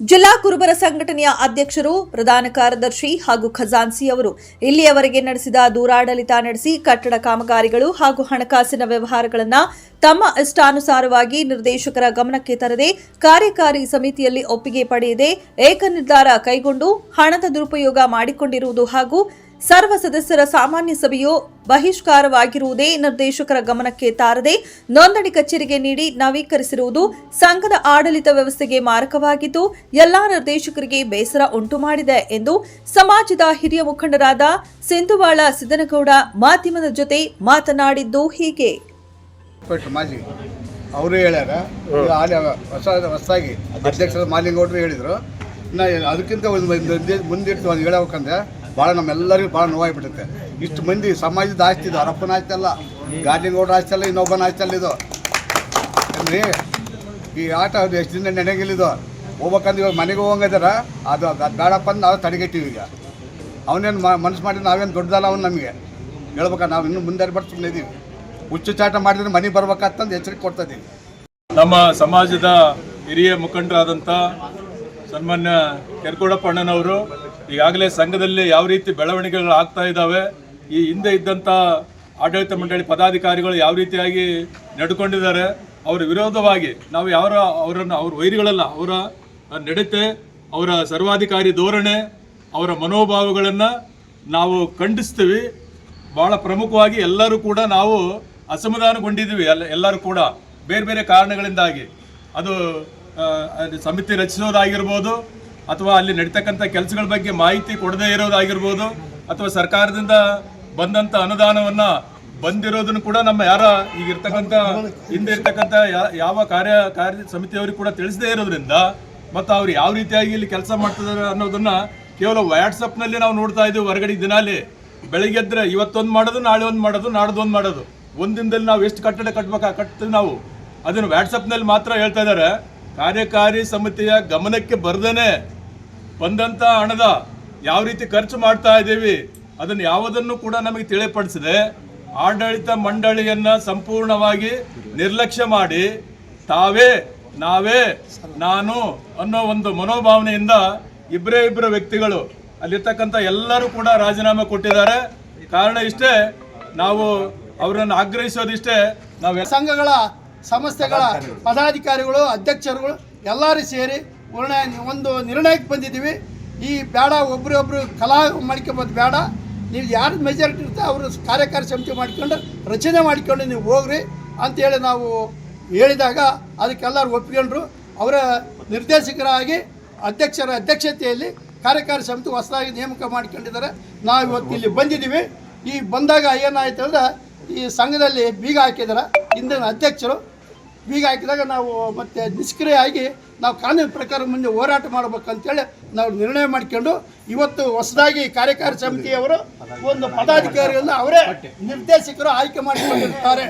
ಜಿಲ್ಲಾ ಕುರುಬರ ಸಂಘಟನೆಯ ಅಧ್ಯಕ್ಷರು, ಪ್ರಧಾನ ಕಾರ್ಯದರ್ಶಿ ಹಾಗೂ ಖಜಾನ್ಸಿ ಅವರು ಇಲ್ಲಿಯವರೆಗೆ ನಡೆಸಿದ ದೂರಾಡಳಿತ ನಡೆಸಿ ಕಟ್ಟಡ ಕಾಮಗಾರಿಗಳು ಹಾಗೂ ಹಣಕಾಸಿನ ವ್ಯವಹಾರಗಳನ್ನು ತಮ್ಮ ಇಷ್ಟಾನುಸಾರವಾಗಿ ನಿರ್ದೇಶಕರ ಗಮನಕ್ಕೆ ತರದೆ ಕಾರ್ಯಕಾರಿ ಸಮಿತಿಯಲ್ಲಿ ಒಪ್ಪಿಗೆ ಪಡೆಯದೆ ಏಕ ನಿರ್ಧಾರ ಕೈಗೊಂಡು ಹಣದ ದುರುಪಯೋಗ ಮಾಡಿಕೊಂಡಿರುವುದು ಹಾಗೂ ಸರ್ವ ಸದಸ್ಯರ ಸಾಮಾನ್ಯ ಸಭೆಯು ಬಹಿಷ್ಕಾರವಾಗಿರುವುದೇ ನಿರ್ದೇಶಕರ ಗಮನಕ್ಕೆ ತಾರದೆ ನೋಂದಣಿ ಕಚೇರಿಗೆ ನೀಡಿ ನವೀಕರಿಸಿರುವುದು ಸಂಘದ ಆಡಳಿತ ವ್ಯವಸ್ಥೆಗೆ ಮಾರಕವಾಗಿದ್ದು, ಎಲ್ಲಾ ನಿರ್ದೇಶಕರಿಗೆ ಬೇಸರ ಉಂಟು ಮಾಡಿದೆ ಎಂದು ಸಮಾಜದ ಹಿರಿಯ ಮುಖಂಡರಾದ ಸಿಂಧುವಾಳ ಸಿದ್ದನಗೌಡ ಮಾಧ್ಯಮದ ಜೊತೆ ಮಾತನಾಡಿದ್ದು ಹೀಗೆ. ಅವರು ಹೇಳ್ಯಾರ. ಹೊಸ, ಹೊಸದಾಗಿ ಅಧ್ಯಕ್ಷರ ಮಾಲಿಂಗೌಡರು ಹೇಳಿದರು. ನಾ ಅದಕ್ಕಿಂತ ಒಂದು ಮುಂದೆ- ಮುಂದಿಟ್ಟು ಹೇಳ್ಬೇಕಂದ್ರೆ ಭಾಳ ನಮ್ಮೆಲ್ಲರಿಗೂ ಭಾಳ ನೋವಾಗಿಬಿಡುತ್ತೆ. ಇಷ್ಟು ಮಂದಿ ಸಮಾಜದ ಆಸ್ತಿ ಇದು, ಹರಪ್ಪನ ಆಸ್ತಿ ಅಲ್ಲ. ರೋಡ್ ಆಸ್ತಿ ಅಲ್ಲ, ಇನ್ನೊಬ್ಬನ ಆಸ್ತಿ ಅಲ್ಲ ಇದು. ಈ ಆಟ ಅದು ಎಷ್ಟು ದಿನ ನಡೆಯಂಗಿಲ್ಲ ಇದು. ಹೋಗ್ಬೇಕಂದ್ರೆ ಇವಾಗ ಮನೆಗೆ ಹೋಗಂಗಿದಾರ, ಅದು ಅದು ಬೇಡಪ್ಪ ಅಂದ್ರೆ ನಾವು ತಡೆಗಟ್ಟಿವಿ ಈಗ. ಅವನೇನು ಮನಸ್ಸು ಮಾಡಿ ನಾವೇನು ದೊಡ್ಡದಲ್ಲ ಅವ್ನು ನಮಗೆ. ಹೇಳ್ಬೇಕ, ನಾವು ಇನ್ನು ಮುಂದೆ ಬರ್ತು ಸುಮ್ಮನೆ ಇದೀವಿ ಹುಚ್ಚು ಚಾಟ ಮಾಡಿದ್ರೆ ಮನೆಗೆ ಬರ್ಬೇಕಂತಂದು ಎಚ್ಚರಿಕೆ ಕೊಡ್ತಾ ಇದ್ದೀವಿ. ನಮ್ಮ ಸಮಾಜದ ಹಿರಿಯ ಮುಖಂಡರಾದಂಥ ಸನ್ಮಾನ್ಯ ಕೆರ್ಕೋಡಪ್ಪ ಅಣ್ಣನವರು ಈಗಾಗಲೇ ಸಂಘದಲ್ಲಿ ಯಾವ ರೀತಿ ಬೆಳವಣಿಗೆಗಳು ಆಗ್ತಾ ಇದ್ದಾವೆ, ಈ ಹಿಂದೆ ಇದ್ದಂಥ ಆಡಳಿತ ಮಂಡಳಿ ಪದಾಧಿಕಾರಿಗಳು ಯಾವ ರೀತಿಯಾಗಿ ನಡ್ಕೊಂಡಿದ್ದಾರೆ, ಅವರ ವಿರೋಧವಾಗಿ ನಾವು ಯಾರ ಅವರನ್ನು, ಅವ್ರ ವೈರಿಗಳಲ್ಲ ಅವರ ನಡತೆ, ಅವರ ಸರ್ವಾಧಿಕಾರಿ ಧೋರಣೆ, ಅವರ ಮನೋಭಾವಗಳನ್ನು ನಾವು ಖಂಡಿಸ್ತೀವಿ. ಭಾಳ ಪ್ರಮುಖವಾಗಿ ಎಲ್ಲರೂ ಕೂಡ ನಾವು ಅಸಮಾಧಾನಗೊಂಡಿದ್ದೀವಿ, ಎಲ್ಲ, ಎಲ್ಲರೂ ಕೂಡ. ಬೇರೆ ಬೇರೆ ಕಾರಣಗಳಿಂದಾಗಿ. ಅದು ಅದು ಸಮಿತಿ ರಚಿಸೋದಾಗಿರ್ಬೋದು ಅಥವಾ ಅಲ್ಲಿ ನಡೀತಕ್ಕಂಥ ಕೆಲಸಗಳ ಬಗ್ಗೆ ಮಾಹಿತಿ ಕೊಡದೇ ಇರೋದಾಗಿರ್ಬೋದು, ಅಥವಾ ಸರ್ಕಾರದಿಂದ ಬಂದಂಥ ಅನುದಾನವನ್ನು ಬಂದಿರೋದನ್ನು ಕೂಡ ನಮ್ಮ ಯಾರ ಈಗ ಇರ್ತಕ್ಕಂಥ ಹಿಂದೆ ಇರ್ತಕ್ಕಂಥ ಯಾವ ಕಾರ್ಯ ಕಾರ್ಯ ಸಮಿತಿಯವ್ರಿಗೆ ಕೂಡ ತಿಳಿಸದೇ ಇರೋದ್ರಿಂದ, ಮತ್ತು ಅವ್ರು ಯಾವ ರೀತಿಯಾಗಿ ಇಲ್ಲಿ ಕೆಲಸ ಮಾಡ್ತಿದ್ದಾರೆ ಅನ್ನೋದನ್ನು ಕೇವಲ ವಾಟ್ಸಪ್ನಲ್ಲಿ ನಾವು ನೋಡ್ತಾ ಇದ್ದೀವಿ ಹೊರಗಡೆ ದಿನಾಲಿ. ಬೆಳಿಗ್ಗೆ ಎದ್ರೆ ಇವತ್ತೊಂದು ಮಾಡೋದು, ನಾಳೆ ಒಂದು ಮಾಡೋದು, ನಾಡ್ದು ಒಂದು ಮಾಡೋದು. ಒಂದಿನದಲ್ಲಿ ನಾವು ಎಷ್ಟು ಕಟ್ಟಡ ಕಟ್ಬೇಕಾ, ಕಟ್ತೀವಿ ನಾವು. ಅದನ್ನು ವಾಟ್ಸಪ್ನಲ್ಲಿ ಮಾತ್ರ ಹೇಳ್ತಾ ಇದ್ದಾರೆ. ಕಾರ್ಯಕಾರಿ ಸಮಿತಿಯ ಗಮನಕ್ಕೆ ಬರ್ದೇನೆ ಬಂದಂಥ ಹಣದ ಯಾವ ರೀತಿ ಖರ್ಚು ಮಾಡ್ತಾ ಇದ್ದೀವಿ, ಅದನ್ನು ಯಾವುದನ್ನು ಕೂಡ ನಮಗೆ ತಿಳಿಪಡಿಸಿದೆ ಆಡಳಿತ ಮಂಡಳಿಯನ್ನ ಸಂಪೂರ್ಣವಾಗಿ ನಿರ್ಲಕ್ಷ್ಯ ಮಾಡಿ ತಾವೇ, ನಾವೇ, ನಾನು ಅನ್ನೋ ಒಂದು ಮನೋಭಾವನೆಯಿಂದ ಇಬ್ಬರೇ ಇಬ್ಬರು ವ್ಯಕ್ತಿಗಳು, ಅಲ್ಲಿರ್ತಕ್ಕಂಥ ಎಲ್ಲರೂ ಕೂಡ ರಾಜೀನಾಮೆ ಕೊಟ್ಟಿದ್ದಾರೆ. ಕಾರಣ ಇಷ್ಟೇ, ನಾವು ಅವರನ್ನು ಆಗ್ರಹಿಸೋದಿಷ್ಟೇ, ನಾವು ಸಂಘಗಳ ಸಂಸ್ಥೆಗಳ ಪದಾಧಿಕಾರಿಗಳು. ಅಧ್ಯಕ್ಷರುಗಳು ಎಲ್ಲರೂ ಸೇರಿ ಒಂದು ನಿರ್ಣಯಕ್ಕೆ ಬಂದಿದ್ದೀವಿ. ಈ ಬೇಡ ಒಬ್ರೊಬ್ರು ಕಲಾ ಮಾಡ್ಕೊಬೋದು ಬೇಡ. ನೀವು ಯಾರು ಮೆಜಾರಿಟಿ ಇರ್ತೋ ಅವರು ಕಾರ್ಯಕಾರಿ ಸಮಿತಿ ಮಾಡ್ಕೊಂಡು ರಚನೆ ಮಾಡಿಕೊಂಡು ನೀವು ಹೋಗ್ರಿ ಅಂತೇಳಿ ನಾವು ಹೇಳಿದಾಗ ಅದಕ್ಕೆಲ್ಲರೂ ಒಪ್ಕೊಂಡ್ರು ಅವರ ನಿರ್ದೇಶಕರಾಗಿ ಅಧ್ಯಕ್ಷರ ಅಧ್ಯಕ್ಷತೆಯಲ್ಲಿ ಕಾರ್ಯಕಾರಿ ಸಮಿತಿ ಹೊಸದಾಗಿ ನೇಮಕ ಮಾಡ್ಕೊಂಡಿದ್ದಾರೆ. ನಾವು ಇವತ್ತು ಇಲ್ಲಿ ಬಂದಿದ್ದೀವಿ. ಈ ಬಂದಾಗ ಏನಾಯ್ತು ಅಂದ್ರೆ ಈ ಸಂಘದಲ್ಲಿ ಬೀಗ ಹಾಕಿದ್ದಾರೆ. ಇಂದಿನ ಅಧ್ಯಕ್ಷರು ಬೀಗ ಹಾಕಿದಾಗ ನಾವು ಮತ್ತೆ ನಿಷ್ಕ್ರಿಯ ಆಗಿ ನಾವು ಕಾನೂನು ಪ್ರಕಾರ ಮುಂದೆ ಹೋರಾಟ ಮಾಡಬೇಕಂತೇಳಿ ನಾವು ನಿರ್ಣಯ ಮಾಡ್ಕೊಂಡು ಇವತ್ತು ಹೊಸದಾಗಿ ಕಾರ್ಯಕಾರಿ ಸಮಿತಿಯವರು ಒಂದು ಪದಾಧಿಕಾರಿಯನ್ನು ಅವರೇ ನಿರ್ದೇಶಕರು ಆಯ್ಕೆ ಮಾಡಿಕೊಂಡಿರ್ತಾರೆ.